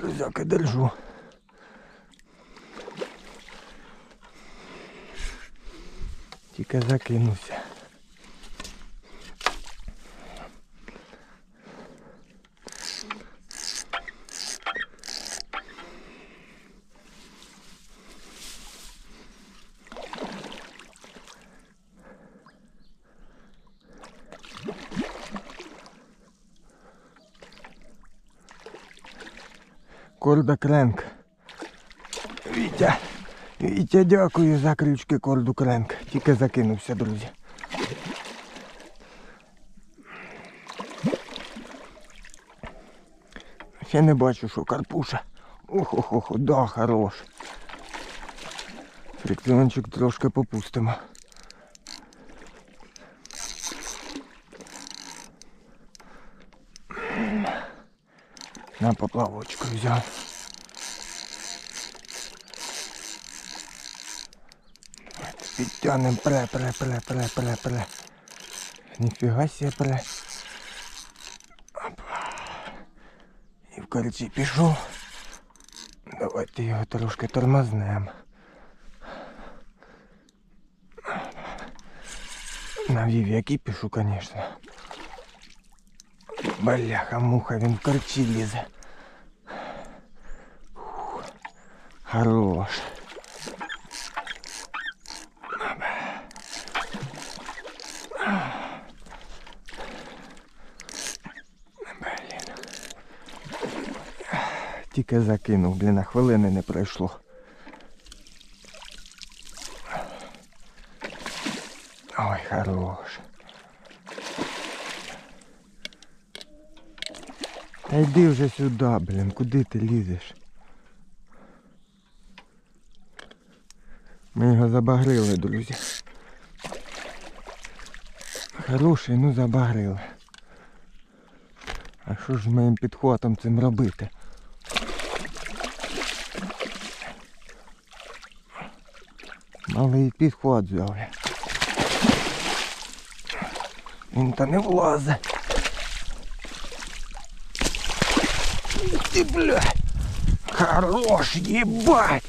Друзяки, держу. Тільки закинувся. Корда Кренк. Вітя. Вітя, дякую за крючки корду Кренк. Тільки закинувся, друзі. Ще не бачу, що карпуша. Ох-ох-ох, да, хорош. Фрикціончик трошки попустимо. На поплавочку взяв. Підтягнем пре, пре, пре, пре, пре, пре. Ніфіга себе пре. Опа. І в корчі пішов. Давайте його трошки тормознем. Навів який пишу, звісно. Бляха, муха, він в корчі лізе. Фух. Хорош. Тільки закинув, блін, а хвилини не пройшло. Ой, хорош. Та йди вже сюди, блін, куди ти лізеш? Ми його забагрили, друзі. Хороший, ну забагрили. А що ж з моїм підхватом цим робити? Малий підхват взяв. Він та не влазить. Ух блядь! Хорош, ебать!